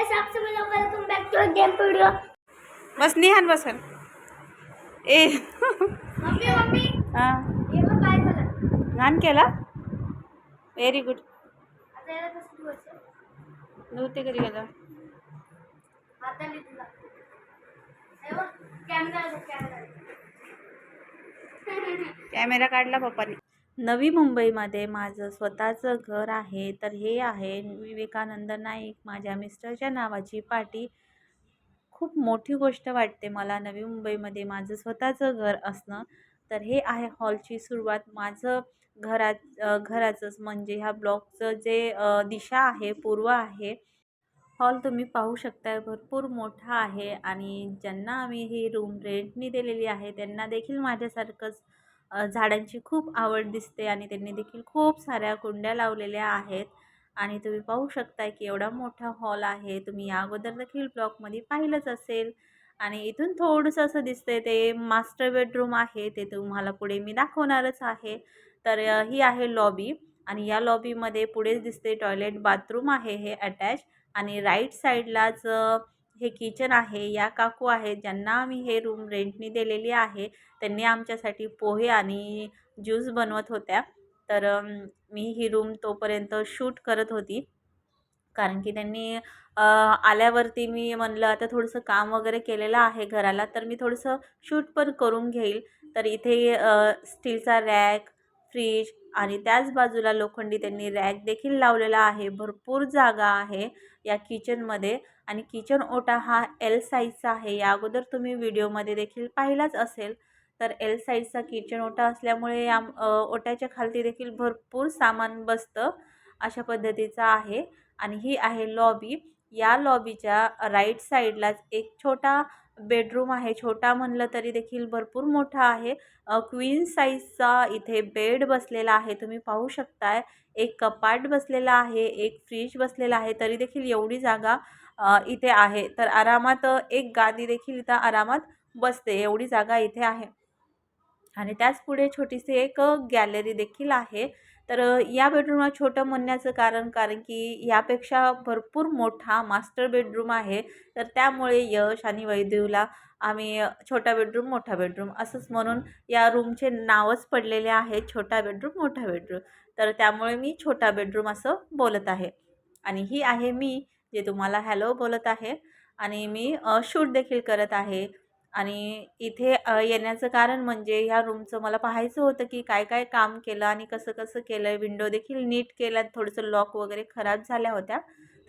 Welcome back to game video बस निहान बसल ए. Mummy mummy. हां. हे बघ काय झालं? घाण केला? व्हेरी गुड आता याला कसं धुवायचं नव्हते कधी गेला. हाताने तुला बघ कॅमेरा कॅमेरा कॅमेरा काढला पप्पानी. नवी मुंबईमध्ये माझं स्वतःचं घर आहे तर हे आहे विवेकानंद नाईक माझ्या मिस्टरच्या नावाची पाटी. खूप मोठी गोष्ट वाटते मला नवी मुंबईमध्ये माझं स्वतःचं घर असणं. तर हे आहे हॉलची सुरुवात. माझं घरात घराचंच म्हणजे ह्या ब्लॉकचं जे दिशा आहे पूर्व आहे हॉल तुम्ही पाहू शकता भरपूर मोठा आहे आणि ज्यांना आम्ही ही रूम रेंटनी दिलेली आहे त्यांना देखील माझ्यासारखंच झाडांची खूप आवड दिसते आणि त्यांनी देखील खूप साऱ्या कुंड्या लावलेल्या आहेत. आणि तुम्ही पाहू शकताय की एवढा मोठा हॉल आहे. तुम्ही या अगोदर देखील ब्लॉकमध्ये पाहिलंच असेल. आणि इथून थोडंसं असं दिसतंय ते मास्टर बेडरूम आहे. ते तुम्हाला पुढे मी दाखवणारच आहे. तर ही आहे लॉबी. आणि या लॉबीमध्ये पुढेच दिसते टॉयलेट बाथरूम आहे हे अटॅच. आणि राईट साईडलाच हे किचन आहे या काकू आहेत ज्यांना आम्ही हे रूम रेंटनी दिलेली आहे त्यांनी आमच्यासाठी पोहे आणि ज्यूस बनवत होत्या. तर मी ही रूम तोपर्यंत शूट करत होती. कारण की त्यांनी आल्यावरती मी म्हणलं आता थोडंसं काम वगैरे केलेलं आहे घराला तर मी थोडंसं शूट पण करून घेईल. तर इथे स्टीलचा रॅक फ्रीज आणि त्याच बाजूला लोखंडी त्यांनी रॅक देखील लावलेला आहे. भरपूर जागा आहे या किचनमध्ये आणि किचन ओटा हा एल साईजचा आहे. या अगोदर तुम्ही व्हिडिओमध्ये देखील पाहिलाच असेल. तर एल साईजचा किचन ओटा असल्यामुळे या ओट्याच्या खालती देखील भरपूर सामान बसतं अशा पद्धतीचा आहे. आणि ही आहे लॉबी या लॉबीच्या राईट साईडलाच एक छोटा बेडरूम आहे. छोटा म्हणलं तरी देखील भरपूर मोठा आहे. क्वीन साईजचा इथे बेड बसलेला आहे. तुम्ही पाहू शकताय. एक कपाट बसलेला आहे. एक फ्रीज बसलेला आहे. तरी देखील एवढी जागा इथे आहे. तर आरामात एक गादी देखील इथं आरामात बसते. एवढी जागा इथे आहे. आणि त्याच पुढे छोटीशी एक गॅलरी देखील आहे. तर या बेडरूमला छोटं म्हणण्याचं कारण कारण की यापेक्षा भरपूर मोठा मास्टर बेडरूम आहे. तर त्यामुळे यश आणि वैदेवला आम्ही छोटा बेडरूम मोठा बेडरूम असंच म्हणून या रूमचे नावच पडलेले आहे. छोटा बेडरूम मोठा बेडरूम तर त्यामुळे मी छोटा बेडरूम असं बोलत आहे. आणि ही आहे मी जे तुम्हाला हॅलो बोलत आहे आणि मी शूट देखील करत आहे. आणि इथे येण्याचं कारण म्हणजे ह्या रूमचं मला पाहायचं होतं की काय काय काम केलं आणि कसं कसं केलं आहे विंडो देखील नीट केल्यात. थोडंसं लॉक वगैरे खराब झाल्या होत्या.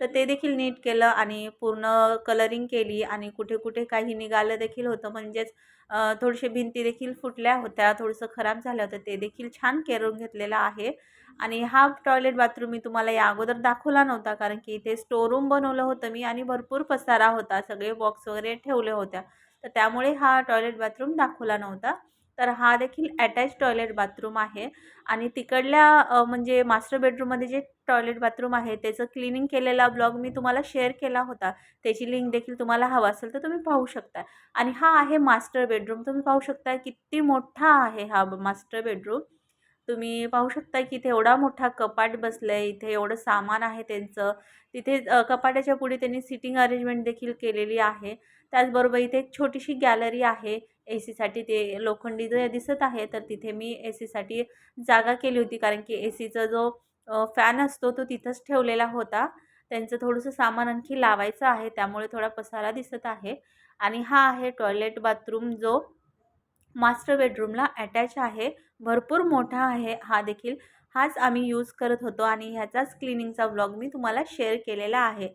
तर ते देखील नीट केलं आणि पूर्ण कलरिंग केली आणि कुठे कुठे काही निघालं देखील होतं. म्हणजेच थोडेसे थोडीशी भिंती देखील फुटल्या होत्या थोडंसं खराब झालं होतं. ते देखील छान करून घेतलेलं आहे. आणि हा टॉयलेट बाथरूम मी तुम्हाला या अगोदर दाखवला नव्हता कारण की इथे स्टोरूम बनवलं होतं मी आणि भरपूर पसारा होता. सगळे बॉक्स वगैरे ठेवले होत्या. तर त्यामुळे हा टॉयलेट बाथरूम दाखवला नव्हता. तर हा देखील अटॅच टॉयलेट बाथरूम आहे. आणि तिकडल्या म्हणजे मास्टर बेडरूममध्ये जे टॉयलेट बाथरूम आहे त्याचं क्लिनिंग केलेला ब्लॉग मी तुम्हाला शेअर केला होता. त्याची लिंक देखील तुम्हाला हवा असेल तर तुम्ही पाहू शकता. आणि हा आहे मास्टर बेडरूम तुम्ही पाहू शकता किती मोठा आहे हा मास्टर बेडरूम तुम्ही पाहू शकता की इथे एवढा मोठा कपाट बसलं आहे इथे एवढं सामान आहे त्यांचं. तिथे कपाटाच्या पुढे त्यांनी सिटिंग अरेंजमेंट देखील केलेली आहे. त्याचबरोबर इथे एक छोटीशी गॅलरी आहे. ए सीसाठी ते लोखंडी जे दिसत आहे तर तिथे मी ए सीसाठी जागा केली होती. कारण की ए सीचा जो फॅन असतो तो तिथंच ठेवलेला होता. त्यांचं थोडंसं सामान आणखी लावायचं आहे त्यामुळे थोडा पसारा दिसत आहे. आणि हा आहे टॉयलेट बाथरूम जो मास्टर बेडरूमला अटॅच आहे. भरपूर मोठा आहे हा देखील. हाच आम्ही यूज करत होतो आणि ह्याचाच क्लिनिंगचा ब्लॉग मी तुम्हाला शेअर केलेला आहे.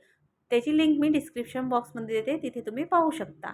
त्याची लिंक मी डिस्क्रिप्शन बॉक्समध्ये देते तिथे तुम्ही पाहू शकता.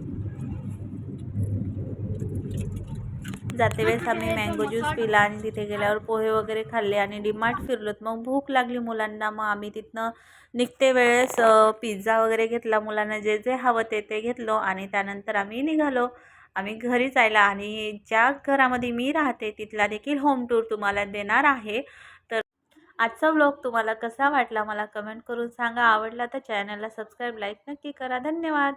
जाते वेळेस आम्ही मँगो ज्यूस पिला आणि तिथे गेल्यावर पोहे वगैरे खाल्ले आणि डिमार्ट फिरलोत. मग भूक लागली मुलांना. मग आम्ही तिथनं निघते वेळेस पिझ्झा वगैरे घेतला मुलांना. जे जे हवं ते ते घेतलो आणि त्यानंतर आम्ही निघालो. आम्ही घरी जायला आणि ज्या घरामध्ये मी राहते तिथला देखील होम टूर तुम्हाला देणार आहे. तर आजचा व्लॉग तुम्हाला कसा वाटला मला कमेंट करून सांगा. आवडला तर चॅनलला सबस्क्राईब लाईक नक्की करा. धन्यवाद.